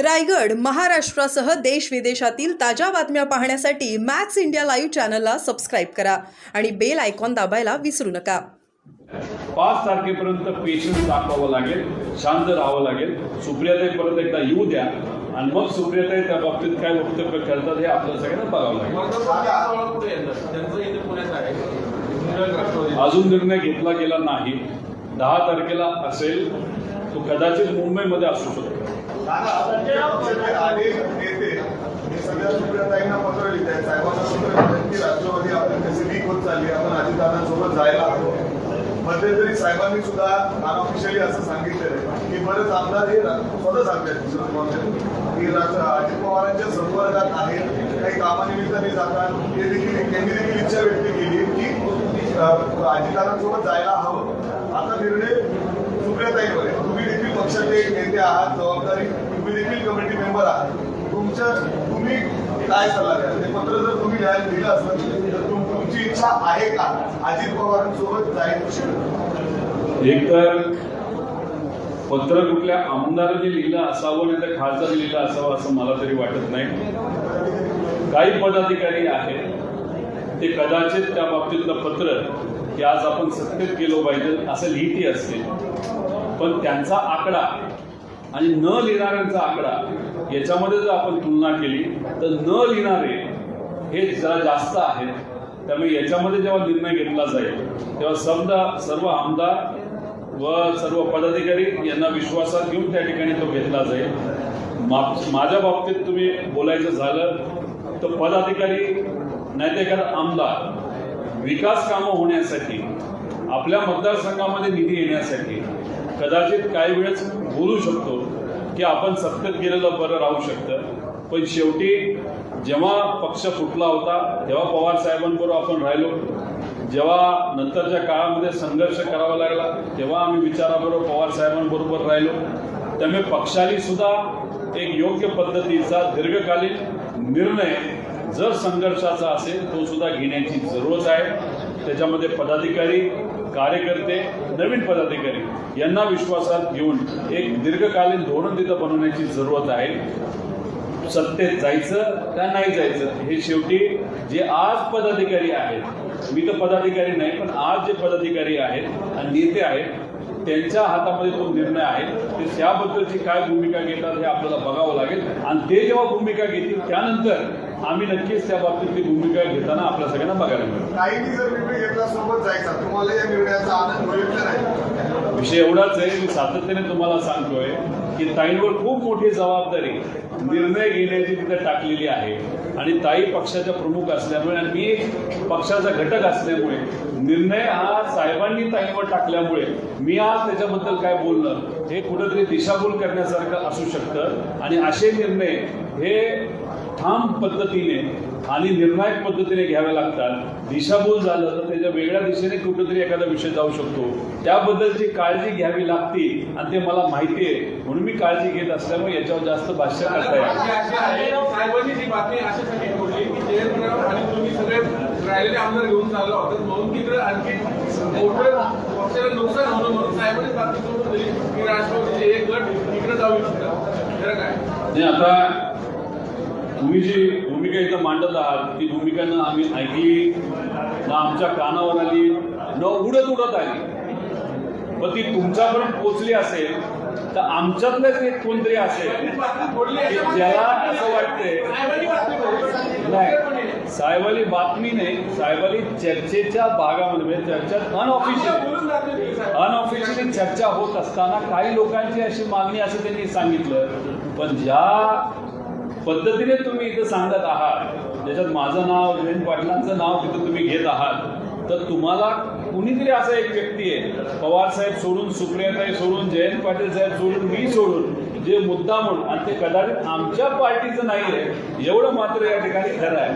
रायगड महाराष्ट्रासह देश विदेशातील ताज्या बातम्या पाहण्यासाठी मॅक्स इंडिया लाईव्ह चॅनलला सबस्क्राईब करा आणि बेल आयकॉन दाबायला विसरू नका. पाच तारखेपर्यंत पेशन्स दाखवावं लागेल शांत राहावं लागेल. सुप्रियाताई परत एकदा येऊ द्या. आणि मग सुप्रियाताई त्या बाबतीत काय वक्तव्य करतात हे आपल्याला सगळ्यांना बघावं लागेल. अजून निर्णय घेतला गेला नाही. दहा तारखेला असेल तो कदाचित मुंबईमध्ये असू शकतो. पक्षाचे अनेक नेते हे सगळ्या सुप्रियाताईंना पत्र लिहित आहेत साहेबांना पत्र लिहित की राष्ट्रवादी आपण कशी वीक होत चालली आपण अजितदादांसोबत जायला हवं मध्यंतरी साहेबांनी सुद्धा अनऑफिशियली असं सांगितलेलं आहे की बरेच आमदार हे रा- स्वतः सांगतात की अजित पवारांच्या संपर्कात आहेत काही कामानिमित्ताने जातात ते देखील त्यांनी देखील इच्छा व्यक्त केली की अं, अजितदादांसोबत जायला हवं. आता निर्णय सुप्रियाताईंवर आहे. पक्षाचे नेते आहात जबाबदारी तुम्ही देखील कमिटी मेंबर आहात. तुमच्या तुम्ही काय सल्ला द्याल? ते पत्र जर तुम्ही लिहायला दिलं असतं तर तुमची इच्छा आहे का? अजित पवारांसोबत जायची एक तर पत्र कुठल्या आमदाराने लिहिलं असावं नाही तर खासदार लिहिलं असावं असं मला तरी वाटत नाही. काही पदाधिकारी आहेत ते कदाचित त्या बाबतीतलं पत्र की आज आपण सत्तेत गेलो पाहिजे असं लिहिती असते पण त्यांचा आकडा आणि न लिहिणाऱ्यांचा आकडा याच्यामध्ये जर आपण तुलना केली तर न लिहिणारे हे जरा जास्त आहेत. त्यामुळे याच्यामध्ये जेव्हा निर्णय घेतला जाईल तेव्हा समजा सर्व आमदार व सर्व पदाधिकारी यांना विश्वासात घेऊन त्या ठिकाणी तो घेतला जाईल. माझ्या बाबतीत तुम्ही बोलायचं झालं तर पदाधिकारी नाही तर एखादा आमदार विकास कामं होण्यासाठी आपल्या मतदारसंघामध्ये निधी येण्यासाठी कदाचित काही वेळेस बोलू शकतो की आपण सत्तेत गेलेलं बरं राहू शकतं. पण शेवटी जेव्हा पक्ष फुटला होता तेव्हा पवार साहेबांबरोबर आपण राहिलो. जेव्हा नंतरच्या काळामध्ये संघर्ष करावा लागला तेव्हा आम्ही विचाराबरोबर पवार साहेबांबरोबर राहिलो. त्यामुळे पक्षाने सुद्धा एक योग्य पद्धतीचा दीर्घकालीन निर्णय जर संघर्षाचा असेल तो सुद्धा घेण्याची जरूरत आहे. त्याच्यामध्ये पदाधिकारी कार्यकर्ते नवीन पदाधिकारी यांना विश्वासात घेऊन एक दीर्घकालीन धोरण तिथं बनवण्याची जरूरत आहे. सत्तेत जायचं का नाही जायचं हे शेवटी जे आज पदाधिकारी आहेत मी तर पदाधिकारी नाही पण आज जे पदाधिकारी आहेत आणि नेते आहेत त्यांच्या हातामध्ये तो निर्णय आहे ते त्याबद्दलची काय भूमिका घेतात हे आपल्याला बघावं लागेल. आणि ते जेव्हा भूमिका घेतील त्यानंतर आम्ही नक्कीच त्या बाबतीतली भूमिका घेताना आपल्या सगळ्यांना बघायला मिळेल. काहींनी जर निर्णय घेतला सोबत जायचा. तुम्हाला या निर्णयाचा आनंद होईल का नाही. विषय एवढाच आहे मी सातत्याने तुम्हाला सांगतोय की ताईंवर खूप मोठी जबाबदारी निर्णय घेण्याची तिथे टाकलेली आहे. आणि ताई पक्षाच्या प्रमुख असल्यामुळे आणि मी पक्षाचा घटक असल्यामुळे निर्णय हा साहेबांनी ताईंवर टाकल्यामुळे मी आज त्याच्याबद्दल काय बोलणं हे कुठेतरी दिशाभूल करण्यासारखं असू शकतं. आणि असे निर्णय हे ठाम पद्धतीने आणि निर्णायक पद्धतीने घ्यावे लागतात. दिशाभूल झालं तर त्याच्या वेगळ्या दिशेने कुठेतरी एखादा विषय जाऊ शकतो. त्याबद्दलची काळजी घ्यावी लागते आणि ते मला माहिती आहे. म्हणून मी काळजी घेत असल्यामुळे याच्यावर जास्त भाष्य करता येईल आता तुम्ही जी भूमिका इथं मांडत आहात ती भूमिका आम्ही ऐकली ना आमच्या कानावर आली न उडत उडत आली. पण ती तुमच्यापर्यंत पोचली असेल तर आमच्यातलंच एक कोणतरी असेल की ज्याला असं वाटतंय साहेबांनी बातमी नाही साहेबाली बातमी नाही साहेबाली चर्चेच्या भागामध्ये म्हणजे चर्चेत अनऑफिशियल अनऑफिशियली चर्चा होत असताना काही लोकांची अशी मागणी असं त्यांनी सांगितलं. पण ज्या पद्धतीने तुम्ही इथं सांगत आहात ज्याच्यात माझं नाव जयंत पाटलांचं नाव तिथं तुम्ही घेत आहात तर तुम्हाला कुणीतरी असा एक व्यक्ती आहे पवार साहेब सोडून सुप्रियाताई सोडून जयंत पाटील साहेब सोडून मी सोडून जे मुद्दा म्हणून आणि ते कदाचित आमच्या पार्टीचं नाही आहे एवढं मात्र या ठिकाणी खरं आहे.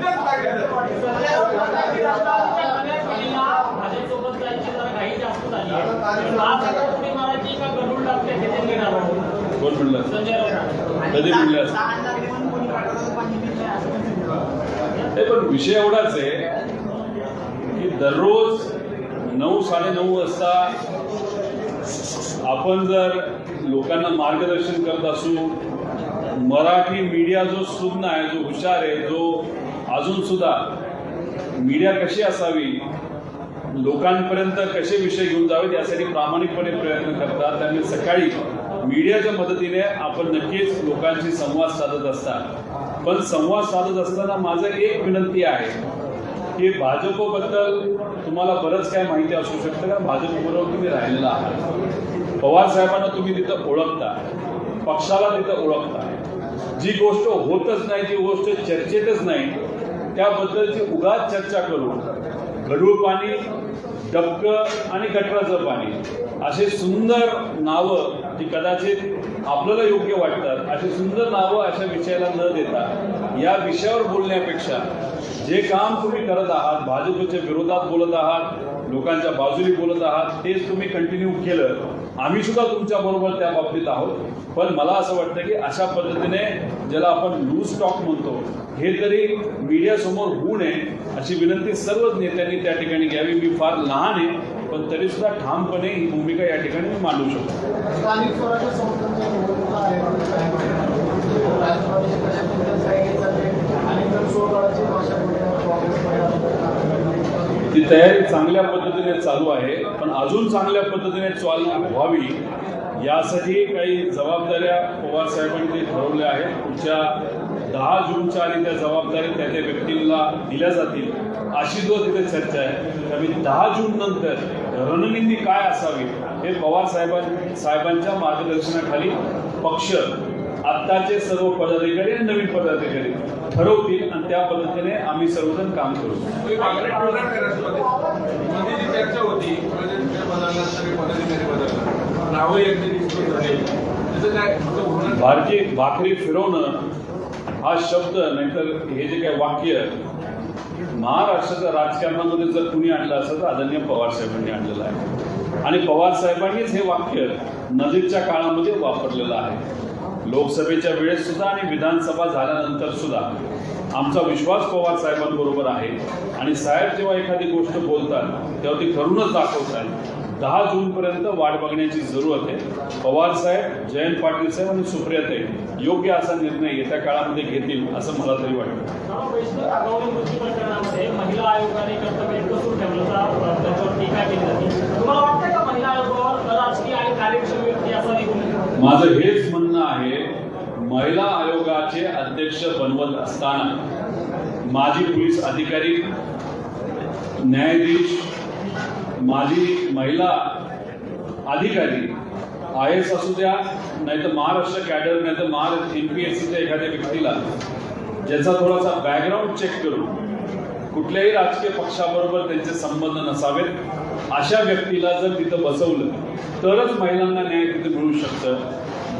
कोण म्हणलं? कधी म्हणलं? हे पण विषय एवढाच आहे की दररोज नऊ साडेनऊ वाजता आपण जर लोकांना मार्गदर्शन करत असू मराठी मीडिया जो सुज्ञ आहे जो हुशार आहे जो अजून सुद्धा मीडिया कशी असावी लोकांपर्यंत कसे विषय घेऊन जावेत यासाठी प्रामाणिकपणे प्रयत्न करतात. त्यामुळे सकाळी मीडियाच्या मदतीने आपण नक्कीच लोकांशी संवाद साधत असतात. पण संवाद साधत असताना माझं एक विनंती आहे की भाजपबद्दल तुम्हाला बरंच काय माहिती असू शकतं का भाजपबरोबर तुम्ही राहिलेला आहात. पवार साहेबांना तुम्ही तिथं ओळखता पक्षाला तिथं ओळखता. जी गोष्ट होतच नाही जी गोष्ट चर्चेतच नाही त्याबद्दलची उगाच चर्चा करू गढूळ पाणी डबकं आणि गटराचं पाणी. असे सुंदर नावं जी कदाचित आपल्याला योग्य वाटतात. अशी सुंदर नावं अशा विषयाला न देता या विषयावर बोलण्यापेक्षा जे काम तुम्ही करत आहात भाजपच्या विरोधात बोलत आहात लोकांच्या बाजूने बोलत आहात तेच तुम्ही कंटिन्यू केलं. आम्ही सुद्धा तुमच्या बरोबर त्या बाबतीत आहोत. पण मला असं वाटतं की अशा पद्धतीने ज्याला आपण लूज टॉक म्हणतो हे तरी मीडियासमोर होऊ नये अशी विनंती सर्वच नेत्यांनी त्या ठिकाणी घ्यावी. मी फार लहान आहे पण तरी सुद्धा ठामपणे ही भूमिका या ठिकाणी मी मांडू शकतो स्थानिक स्वराज्य संस्थांच्या निवडणुका आहेत राष्ट्रवादीचे कशा पद्धतीने तयारी चालली आहे आणि जर स्वबळाची भाषा काँग्रेस ती तयारी चांगल्या पद्धतीने चालू आहे पण अजून चांगल्या पद्धतीने चालू व्हावी यासाठी काही जबाबदाऱ्या पवार साहेबांनी ठरवल्या आहेत. पुढच्या दहा जूनच्या आणि त्या जबाबदाऱ्या त्या त्या व्यक्तींना दिल्या जातील अशी जो तिथे चर्चा आहे. त्यामुळे दहा जून नंतर रणनीती काय असावी हे पवार साहेबां साहेबांच्या मार्गदर्शनाखाली पक्ष आत्ताचे सर्व पदाधिकारी आणि नवीन पदाधिकारी ठरवतील आणि त्या पद्धतीने आम्ही सर्वजण काम करू. चर्चा होती भारतीय भाकरी फिरवणं हा शब्द नाहीतर हे जे काही वाक्य महाराष्ट्राच्या राजकारणामध्ये जर कुणी आणलं असं तर आदरणीय पवार साहेबांनी आणलेलं आहे. आणि पवार साहेबांनीच हे वाक्य नजीकच्या काळामध्ये वापरलेलं आहे. लोकसभेच्या वेळेस सुद्धा आणि विधानसभा झाल्यानंतर सुद्धा आमचा विश्वास पवार साहेबांबरोबर आहे. आणि साहेब जेव्हा एखादी गोष्ट बोलतात तेव्हा ती करूनच दाखवतात दहा जूनपर्यंत वाट बघण्याची जरूरत आहे. पवार साहेब जयंत पाटील साहेब आणि सुप्रियाताई योग्य असा निर्णय येत्या काळामध्ये घेतील असं मला तरी वाटतं. महिला आयोगाने कर्तव्य माझं हेच म्हणणं आहे महिला आयोगाचे अध्यक्ष बनवत असताना माजी पोलीस अधिकारी न्यायाधीश माजी महिला अधिकारी आय एस असू द्या नाही तर महाराष्ट्र कॅडर नाही तर महाराष्ट्र एम पी एस सीच्या एखाद्या व्यक्तीला ज्याचा थोडासा बॅकग्राऊंड चेक करून कुठल्याही राजकीय पक्षाबरोबर त्यांचे संबंध नसावेत अशा व्यक्तीला जर तिथं बसवलं तरच महिलांना न्याय तिथे मिळू शकतं.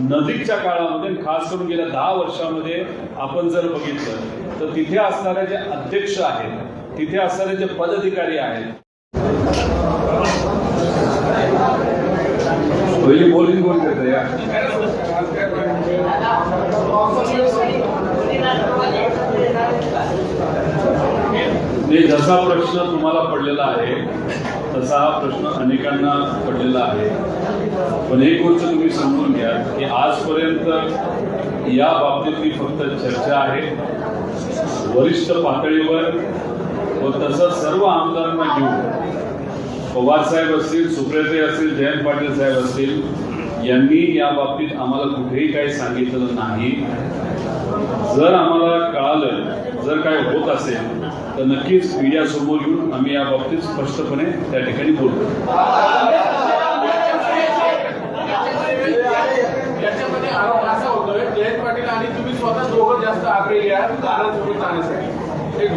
नजीकच्या काळामध्ये खास करून गेल्या दहा वर्षामध्ये आपण जर बघितलं तर तिथे असणारे जे अध्यक्ष आहेत तिथे असणारे जे पदाधिकारी आहेत पहिली बोलणी कोण करते या? म्हणजे जसा प्रश्न तुम्हाला पडलेला आहे तसा हा प्रश्न अनेकांना पडलेला आहे. पण एक गोष्ट तुम्ही समजून घ्या की आजपर्यंत या बाबतीतली फक्त चर्चा आहे. वरिष्ठ पातळीवर व तसं सर्व आमदारांना घेऊन पवार साहेब असतील सुप्रियाताई असतील जयंत पाटील साहेब असतील यांनी या बाबतीत आम्हाला कुठेही काही सांगितलेलं नाही. जर आम्हाला कळालं जर काय होत असेल तर नक्कीच मीडियासमोर येऊन आम्ही या बाबतीत स्पष्टपणे त्या ठिकाणी बोलतो याच्यामध्ये आरोप असा होतोय जयंत पाटील आणि तुम्ही स्वतः दोघं जास्त आग्रही आहात दादा सोबत जाण्यासाठी एक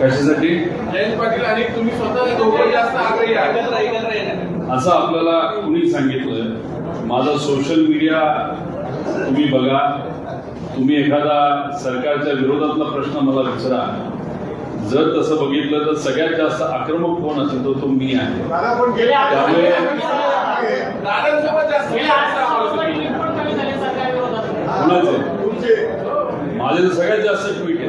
कशासाठी? जयंत पाटील आणि तुम्ही स्वतः दोघं जास्त आग्रही आहात. असं आपल्याला कुणी सांगितलं माझा सोशल मीडिया तुम्ही बघा. तुम्ही एखादा सरकारच्या विरोधातला प्रश्न मला विचारा. जर तसं बघितलं तर सगळ्यात जास्त आक्रमक कोण असेल तो तो मी आहे. त्यामुळे माझे तर सगळ्यात जास्त ट्विट आहे.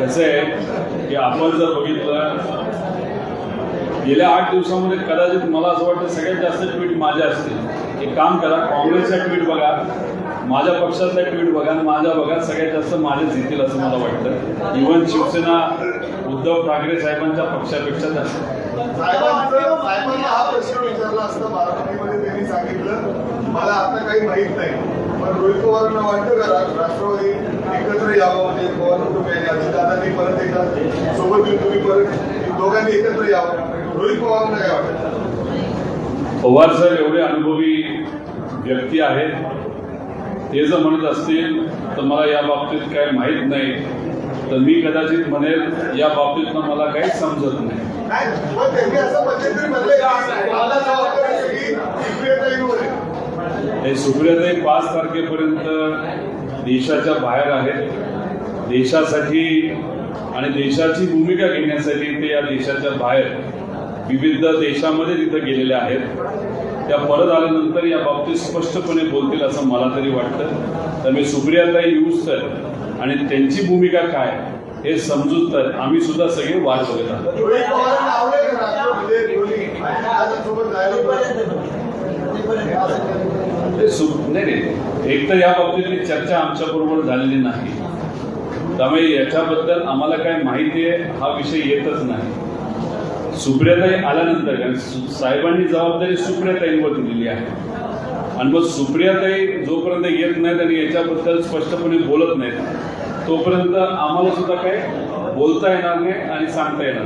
कसं आहे की आपण जर बघितलं गेल्या आठ दिवसामध्ये कदाचित मला असं वाटतं सगळ्यात जास्त ट्विट माझे असतील. एक काम करा काँग्रेसचा ट्विट बघा माझ्या पक्षातला ट्विट बघा आणि माझा बघा सगळ्यात जास्त माझेच येतील असं मला वाटतं. इव्हन शिवसेना उद्धव ठाकरे साहेबांच्या पक्षापेक्षा जास्त. साहेबांना हा प्रश्न विचारला असता बारामतीमध्ये त्यांनी सांगितलं मला आता काही माहीत नाही पण रोहित पवारांना वाटतं का राष्ट्रवादी एकत्र यावं म्हणजे पवार कुटुंबियांनी अजितदादांनी परत एकदा सोबत येऊन तुम्ही परत दोघांनी एकत्र यावं? रोहित पवारांना काय वाटतं? पवार साहेब एवढे अनुभवी व्यक्ती आहेत ते जर म्हणत असतील तर मला या बाबतीत काय माहीत नाही. तर मी कदाचित म्हणेल या बाबतीतनं मला काहीच समजत नाही. हे सुप्रियाताई पाच तारखेपर्यंत देशाच्या बाहेर आहेत. देशासाठी आणि देशाची भूमिका घेण्यासाठी ते या देशाच्या बाहेर विविध देशामध्ये तिथं गेलेले आहेत. त्या परत आल्यानंतर या बाबतीत स्पष्टपणे बोलतील असं मला तरी वाटतं. तर मी सुप्रियाताई यूज तर आणि त्यांची भूमिका काय हे समजून तर आम्ही सुद्धा सगळे वाट बघत आहोत. नाही नाही. एक तर या बाबतीतली चर्चा आमच्या बरोबर झालेली नाही. त्यामुळे याच्याबद्दल आम्हाला काय माहिती आहे हा विषय येतच नाही. सुप्रियाताई आल्यानंतर कारण साहेबांनी जबाबदारी सुप्रियाताईंवर दिलेली आहे. आणि मग सुप्रियाताई जोपर्यंत येत नाहीत आणि याच्याबद्दल स्पष्टपणे बोलत नाहीत तोपर्यंत आम्हाला सुद्धा काय बोलता येणार नाही आणि सांगता येणार.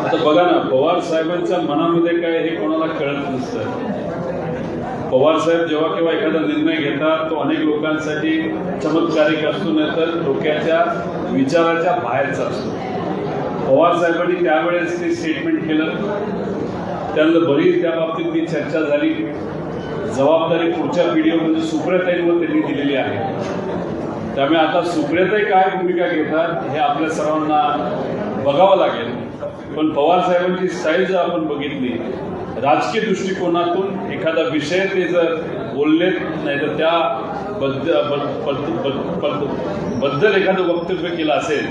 आता बघा ना पवार साहेबांच्या मनामध्ये काय हे कोणाला कळत नसतं. पवार साहेब जेव्हा केव्हा एखादा निर्णय घेतात तो अनेक लोकांसाठी चमत्कारिक असतो नाही तर डोक्याच्या विचाराच्या बाहेरचा असतो. पवार साहेबांनी त्यावेळेस ते स्टेटमेंट केलं. त्यानंतर बरीच त्या बाबतीत ती चर्चा झाली. जबाबदारी पुढच्या पिढीवर म्हणजे सुप्रियाताईंवर त्यांनी दिलेली आहे. त्यामुळे आता सुप्रियाताई काय भूमिका घेतात हे आपल्या सर्वांना बघावं लागेल. पण पवार साहेबांची स्टाईल जर आपण बघितली राजकीय दृष्टिकोनातून एखादा विषय ते जर बोललेत नाही तर त्या बद्दबद्दल एखादं वक्तव्य केलं असेल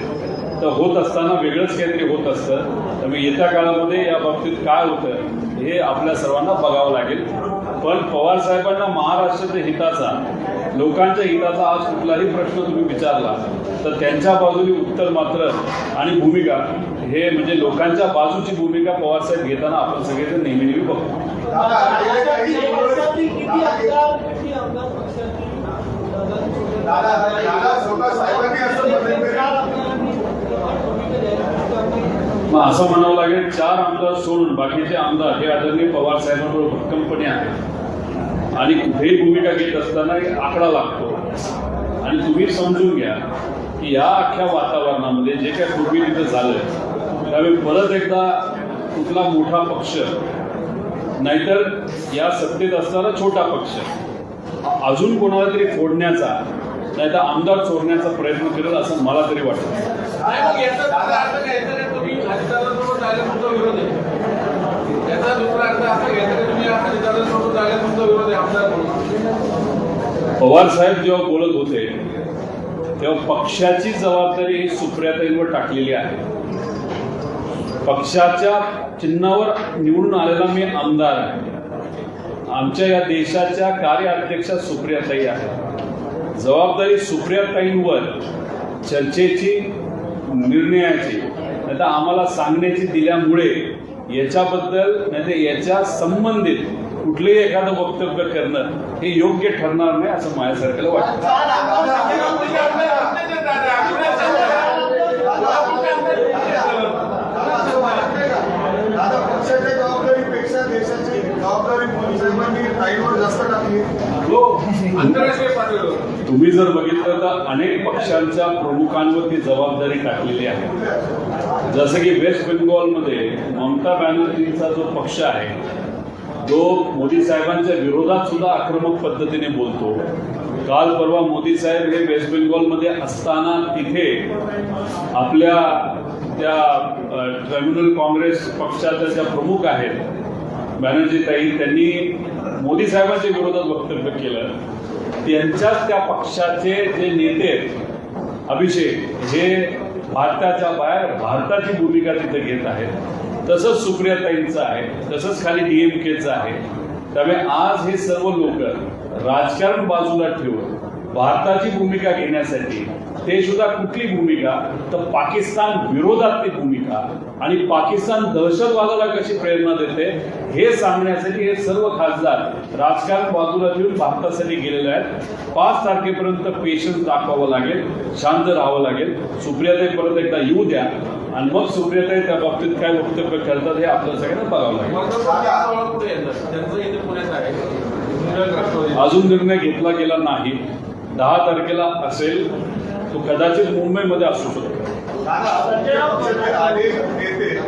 तर होत असताना वेगळंच काहीतरी होत असतं. त्यामुळे येत्या काळामध्ये या बाबतीत काय होतं हे आपल्या सर्वांना बघावं लागेल. पण पवार साहेबांना महाराष्ट्राच्या हिताचा लोकांच्या हिताचा आज कुठलाही प्रश्न तुम्ही विचारला तर त्यांच्या बाजूनी उत्तर मात्र आणि भूमिका हे म्हणजे लोकांच्या बाजूची भूमिका पवार साहेब घेताना आपण सगळेजण नेहमी नेहमी बघतो. असं मग असं म्हणावं लागेल चार आमदार सोडून बाकीचे आमदार हे आदरणीय पवार साहेबांबरोबर भक्कमपणे आहेत. आणि कुठेही भूमिका घेत असताना एक आकडा लागतो. आणि तुम्ही समजून घ्या की या अख्ख्या वातावरणामध्ये जे काय पूर्वी तिथं झालं त्यावेळी परत एकदा कुठला मोठा पक्ष नाहीतर या सत्तेत असणारा छोटा पक्ष अजून कोणाला तरी फोडण्याचा नाहीतर आमदार चोरण्याचा प्रयत्न करेल असं मला तरी वाटतं. नाही पवार साहेब जेव्हा बोलत होते तेव्हा पक्षाची जबाबदारी ही सुप्रियाताईंवर टाकलेली आहे. पक्षाच्या चिन्हावर निवडून आलेला मी आमदार आहे. आमच्या या देशाच्या कार्याध्यक्षा सुप्रियाताई आहे जबाबदारी सुप्रियाताईंवर चर्चेची निर्णयाची नाही आम्हाला सांगण्याची दिल्यामुळे याच्याबद्दल नाही याच्या संबंधित कुठलेही एखादं वक्तव्य करणं हे योग्य ठरणार नाही असं माझ्यासारख्याला वाटतं चार आमदार सांगितलं दादा असं वाटत नाही का? दादा पक्षाच्या जबाबदारीपेक्षा देशाची जबाबदारी मोदी साहेबांनी ताईंवर जास्त टाकली. हो. आंतरराष्ट्रीय पातळीवर. तुम्ही जर बघितलं तर अनेक पक्षांच्या प्रमुखांवर ती जबाबदारी टाकलेली आहे. जसं की वेस्ट बेंगॉलमध्ये ममता बॅनर्जींचा जो पक्ष आहे जो मोदी साहेबांच्या विरोधात सुद्धा आक्रमक पद्धतीने बोलतो. काल परवा मोदी साहेब हे वेस्ट बेंगॉलमध्ये असताना तिथे आपल्या त्या ट्रिब्युनल काँग्रेस पक्षाच्या ज्या प्रमुख आहेत बॅनर्जी ताई त्यांनी मोदी साहेबांच्या विरोधात वक्तव्य केलं. त्यांच्याच त्या पक्षाचे जे नेते आहेत अभिषेक हे भारताच्या बाहेर भारताची भूमिका तिथे घेत आहेत. तसंच सुप्रियाताईंचं आहे तसंच खाली डीएमकेचं आहे. त्यामुळे आज हे सर्व लोक राजकारण बाजूला ठेवून भारताची भूमिका घेण्यासाठी ते सुद्धा कुठली भूमिका? तर पाकिस्तान विरोधातली भूमिका. आणि पाकिस्तान दहशतवादाला कशी प्रेरणा देते हे सांगण्यासाठी हे सर्व खासदार राजकारण बाजूला ठेवून भारतासाठी गेलेले आहेत. पाच तारखेपर्यंत पेशन्स दाखवावं लागेल शांत राहावं लागेल. सुप्रियाताई परत एकदा येऊ द्या. आणि मग सुप्रियाताई त्या बाबतीत काय वक्तव्य करतात हे आपल्याला सगळ्यांना बघावं लागेल. अजून निर्णय घेतला गेला नाही. दहा तारखेला असेल तो कदाचित मुंबईमध्ये असू शकतो. दादा, पक्षाचे अनेक नेते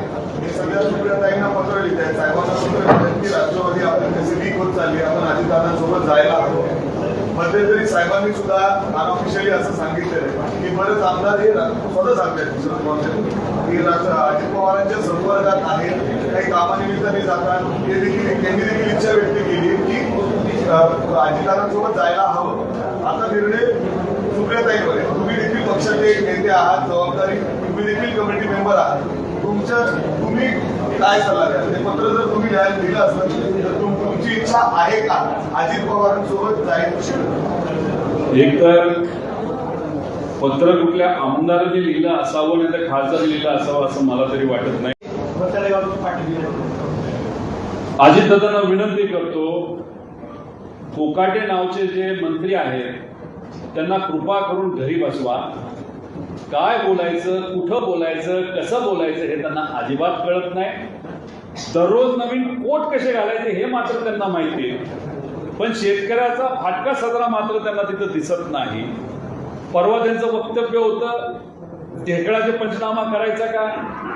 हे सगळ्या सुप्रियाताईंना पत्र लिहित आहेत साहेबांना पत्र लिहित आहेत की राष्ट्रवादी आपली कशी वीक होत चालली आपण अजितदादांसोबत जायला हवं. मध्यंतरी साहेबांनी सुद्धा अनऑफिशियली असं सांगितलेलं आहे. की बरेच आमदार हे रा- स्वतः सांगतात शरद पवार की अजित पवारांच्या संपर्कात आहेत. काही कामानिमित्ताने जातात. ते देखील त्यांनी देखील इच्छा व्यक्त केली की अं, अजितदादांसोबत जायला हवं. आता निर्णय सुप्रियाताईंवर आहे. तुम्ही देखील पक्षाचे एक नेते आहात जबाबदारी तुम्ही देखील कमिटी मेंबर आहात. तुमच्या तुम्ही काय सल्ला द्याल? ते पत्र जर तुम्ही लिहायला दिलं असतं तर तुम- तुमची इच्छा आहे का? अजित पवारांसोबत जायची एकतर पत्र कुठल्या आमदाराने लिहिलं असावं नाही तर खासदार लिहिलं असावं असं मला तरी वाटत नाही. अजितदादांना विनंती करतो कोकाटे नावचे जे मंत्री आहेत त्यांना कृपा करून घरी बसवा. काय बोलायचं कुठं बोलायचं कसं बोलायचं हे त्यांना अजिबात कळत नाही. दररोज नवीन कोट कसे घालायचे हे मात्र त्यांना माहिती आहे. पण शेतकऱ्याचा फाटका सदरा मात्र त्यांना तिथं दिसत नाही. परवा त्यांचं वक्तव्य होतं ढेकळाचे पंचनामा करायचा का?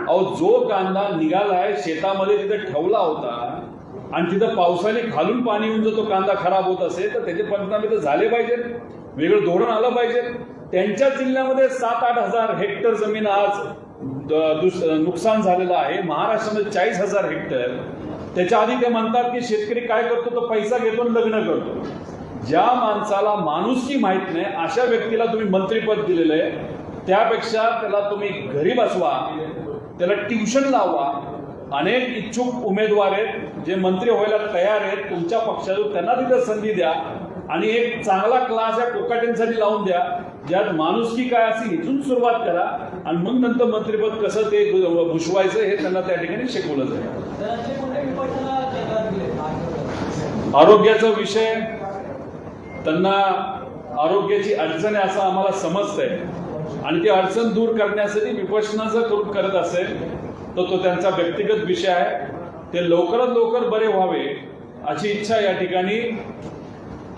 अहो जो कांदा निघालाय शेतामध्ये तिथे ठेवला होता आणि तिथं पावसाने खालून पाणी येऊन जर तो कांदा खराब होत असेल तर त्याचे पंचनामे तर झाले पाहिजेत. वेगळं धोरण आलं पाहिजे त्यांच्या जिल्ह्यामध्ये सात आठ हजार हेक्टर जमीन आज द- नुकसान झालेलं आहे. महाराष्ट्रामध्ये चाळीस हजार हेक्टर. त्याच्या आधी ते म्हणतात की शेतकरी काय करतो तो पैसा घेतो आणि लग्न करतो. ज्या माणसाला माणूसची माहीत नाही अशा व्यक्तीला तुम्ही मंत्रीपद दिलेलं आहे. त्यापेक्षा त्याला तुम्ही घरी बसवा त्याला ट्युशन लावा अनेक इच्छुक उमेदवार आहेत जे मंत्री व्हायला तयार आहेत तुमच्या पक्षातून त्यांना तिथं संधी द्या आणि एक चांगला क्लास या कोकाट्यांसाठी लावून द्या. ज्यात माणुसकी काय असेल इथून सुरुवात करा आणि मग नंतर मंत्रिपद कसं ते भुशवायचं हे त्यांना त्या ठिकाणी शिकवलं जाईल. आरोग्याचा विषय त्यांना आरोग्याची अडचण आहे असं आम्हाला समजतंय. आणि ती अडचण दूर करण्यासाठी विपश्यना करून करत असेल. तर तो त्यांचा व्यक्तिगत विषय आहे. ते लवकरात लवकर बरे व्हावे अशी इच्छा या ठिकाणी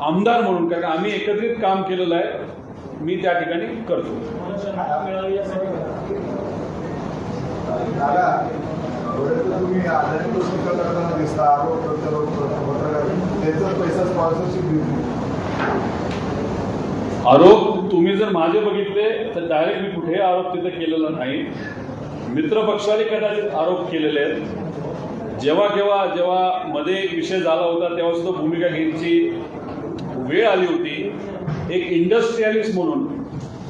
आमदार म्हणून कारण आम्ही एकत्रित काम केलेलं आहे मी त्या ठिकाणी करतो. आरोप तुम्ही जर माझे बघितले तर डायरेक्ट मी कुठेही आरोप तिथे केलेला नाही. मित्र पक्षाने कदाचित आरोप केलेले आहेत. जेव्हा केव्हा जेव्हा मध्ये एक विषय झाला होता तेव्हा सुद्धा भूमिका घेण्याची वेळ आली होती. एक इंडस्ट्रियलिस्ट म्हणून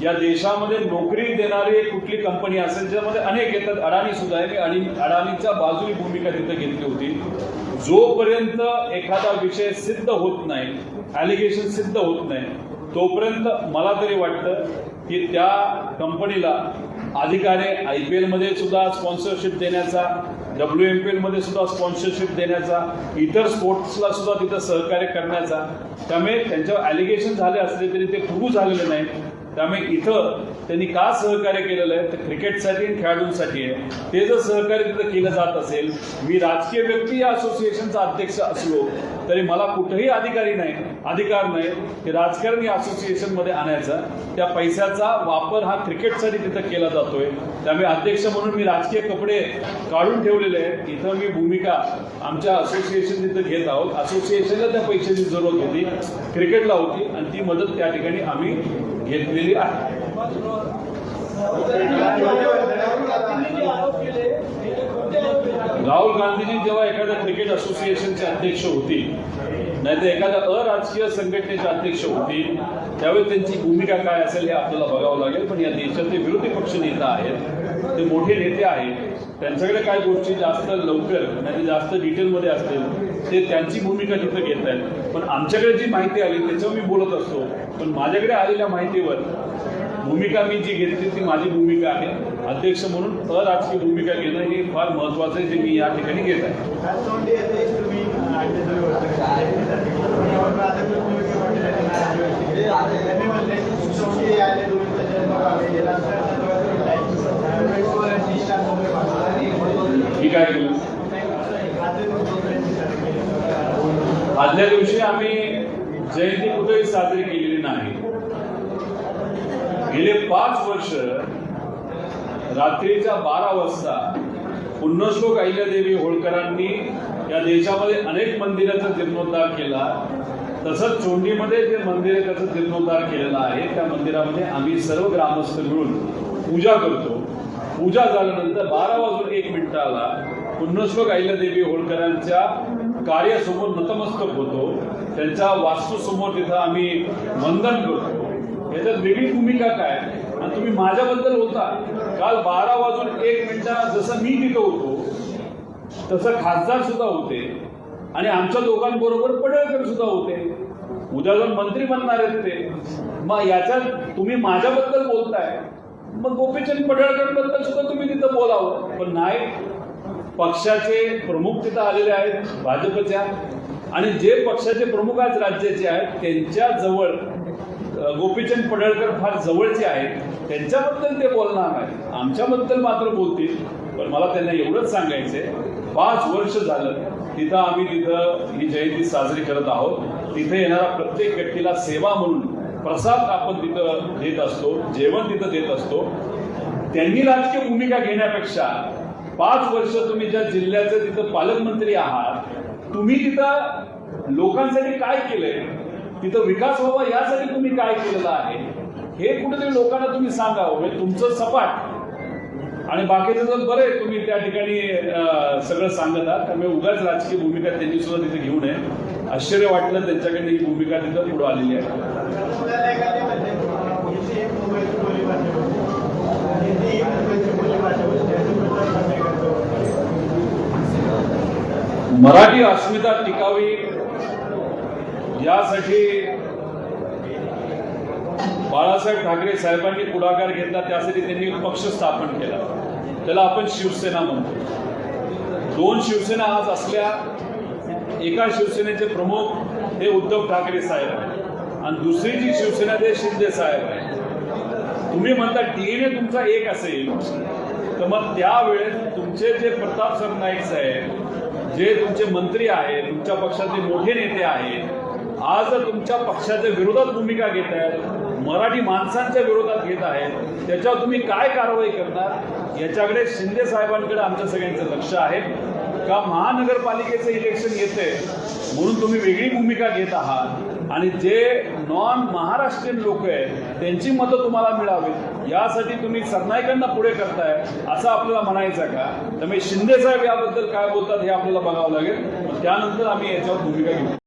या देशामध्ये नोकरी देणारी कुठली कंपनी असेल ज्यामध्ये अनेक येतात. अडाणी सुद्धा आहे. मी आणि अडाणीच्या बाजूही भूमिका तिथे घेतली होती. जोपर्यंत एखादा विषय सिद्ध होत नाही ॲलिगेशन सिद्ध होत नाही तोपर्यंत मला तरी वाटतं की त्या कंपनीला अधिकारे आय पी एलमध्ये सुद्धा स्पॉन्सरशिप देण्याचा डब्ल्यू एम पी एलमध्ये सुद्धा स्पॉन्सरशिप देण्याचा इतर स्पोर्ट्सला सुद्धा तिथं सहकार्य करण्याचा त्यामुळे त्यांच्यावर ॲलिगेशन झाले असले तरी ते प्रूव्ह झालेले नाही त्यामुळे इथं त्यांनी का सहकार्य केलेलं आहे? तर क्रिकेटसाठी आणि खेळाडूंसाठी आहे. ते जर सहकार्य तिथं केलं जात असेल मी राजकीय व्यक्ती या असोसिएशनचा अध्यक्ष असलो तरी मला कुठेही अधिकारी नाही अधिकार नाही की राजकारण या असोसिएशनमध्ये आणायचा. त्या पैशाचा वापर हा क्रिकेटसाठी तिथं केला जातोय. त्यामुळे अध्यक्ष म्हणून मी राजकीय कपडे काढून ठेवलेले आहेत. इथं मी भूमिका आमच्या असोसिएशन तिथं घेत आहोत. असोसिएशनला त्या पैशाची जरूरत होती क्रिकेटला होती आणि ती मदत त्या ठिकाणी आम्ही घेतलेली आहे राहुल गांधीजी जेव्हा एखाद्या क्रिकेट असोसिएशनचे अध्यक्ष होती नाही तर एखाद्या अराजकीय संघटनेचे अध्यक्ष होतील त्यावेळी त्यांची भूमिका काय असेल हे आपल्याला बघावं लागेल. पण या देशाचे विरोधी पक्ष नेता आहेत ते मोठे नेते आहेत. त्यांच्याकडे काय गोष्टी जास्त लवकर नाही जास्त डिटेलमध्ये असतील. ते त्यांची भूमिका तिथं घेत आहेत. पण आमच्याकडे जी माहिती आली त्याच्यावर मी बोलत असतो. पण माझ्याकडे आलेल्या माहितीवर भूमिका मी जी घेतली ती माझी भूमिका आहे. अध्यक्ष म्हणून अराजकीय भूमिका घेणं हे फार महत्वाचं आहे जे मी या ठिकाणी घेत आहे. राजतोंडी येते आठशे दोन वर्ष त्यावर आता तुम्ही त्यांनी म्हणले की शेवटी आले तुम्ही त्याच्यानंतर मी काय केलं आदल्या दिवशी आम्ही जयंती कुठेही साजरी केलेली नाही. गेले पाच वर्ष रात्रीच्या बारा वाजता पुण्यश्लोक अहिल्यादेवी होळकरांनी या देशामध्ये अनेक मंदिराचा जीर्णोद्धार केला. तसंच चोंडीमध्ये जे मंदिर आहे त्याचा जीर्णोद्धार केलेला आहे त्या मंदिरामध्ये आम्ही सर्व ग्रामस्थ मिळून पूजा करतो. पूजा झाल्यानंतर बारा वाजून एक मिनिटाला पुण्यश्लोक अहिल्यादेवी होळकरांच्या कार्यासमोर नतमस्तक होतो. त्यांच्या वास्तूसमोर तिथं आम्ही वंदन करतो. याच्यात वेगळी भूमिका काय? आणि तुम्ही माझ्याबद्दल होता काल बारा वाजून एक मिनिटा जसं मी तिथं होतो तसं खासदार सुद्धा होते. आणि आमच्या दोघांबरोबर पडळकर सुद्धा होते. उद्या जाऊन मंत्री बनणार आहेत ते. मग याच्यात तुम्ही माझ्याबद्दल बोलताय. मग गोपीचंद पडळकरबद्दल सुद्धा तुम्ही तिथं बोलावं. पण नाही पक्षाचे प्रमुख तिथं आलेले आहेत भाजपच्या. आणि जे पक्षाचे प्रमुख आज राज्याचे आहेत त्यांच्या जवळ गोपीचंद पडळकर फार जवळचे आहेत. त्यांच्याबद्दल ते बोलणार नाही. आमच्याबद्दल मात्र बोलतील पण मला त्यांना एवढंच सांगायचंय. पाच वर्ष झालं तिथं आम्ही तिथं ही जयंती साजरी करत आहोत. तिथे येणारा प्रत्येक व्यक्तीला सेवा म्हणून प्रसाद आपण तिथं देत असतो जेवण तिथं देत असतो. त्यांनी राजकीय भूमिका घेण्यापेक्षा पाच वर्ष तुम्ही ज्या जिल्ह्याचे तिथं पालकमंत्री आहात तुम्ही तिथं लोकांसाठी काय केलंय? तिथं विकास व्हावा यासाठी तुम्ही काय केलेलं आहे? हे कुठेतरी लोकांना तुम्ही सांगावं हो. म्हणजे तुमचं सपाट. आणि बाकीचं जर बरे तुम्ही त्या ठिकाणी सगळं सांगत आहात. त्यामुळे उगाच राजकीय भूमिका त्यांनी सुद्धा तिथे घेऊ नये. आश्चर्य वाटलं त्यांच्याकडे ही भूमिका तिथं पुढे आलेली आहे. मराठी अस्मिता टिकावी यासाठी बाळासाहेब ठाकरे साहेबांनी पुढाकार घेतला त्यासाठी त्यांनी एक पक्ष स्थापन केला. त्याला आपण शिवसेना म्हणतो. दोन शिवसेना आज असल्या एका शिवसेनेचे प्रमुख हे उद्धव ठाकरे साहेब आहे आणि दुसरी जी शिवसेना ते शिंदे साहेब आहे तुम्ही म्हणता डीएनए तुमचा एक असेल. तर मग त्यावेळेस तुमचे जे प्रताप सरनाईक साहेब जे तुमचे मंत्री आहेत तुमच्या पक्षाचे मोठे नेते आहेत आज तुमच्या पक्षाच्या विरोधात भूमिका घेत आहेत मराठी माणसांच्या विरोधात घेत आहेत त्याच्यावर तुम्ही काय कारवाई करणार? याच्याकडे शिंदे साहेबांकडे आमच्या सगळ्यांचं लक्ष आहे. का महानगरपालिकेचं इलेक्शन येते म्हणून तुम्ही वेगळी भूमिका घेत आहात. आणि जे नॉन महाराष्ट्रीयन लोक आहेत त्यांची मतं तुम्हाला मिळावीत. यासाठी तुम्ही सरनाईकांना पुढे करताय असं आपल्याला म्हणायचं का? त्यामुळे शिंदे साहेब याबद्दल काय बोलतात हे आपल्याला बघावं लागेल. त्यानंतर आम्ही याच्यावर भूमिका घेऊ.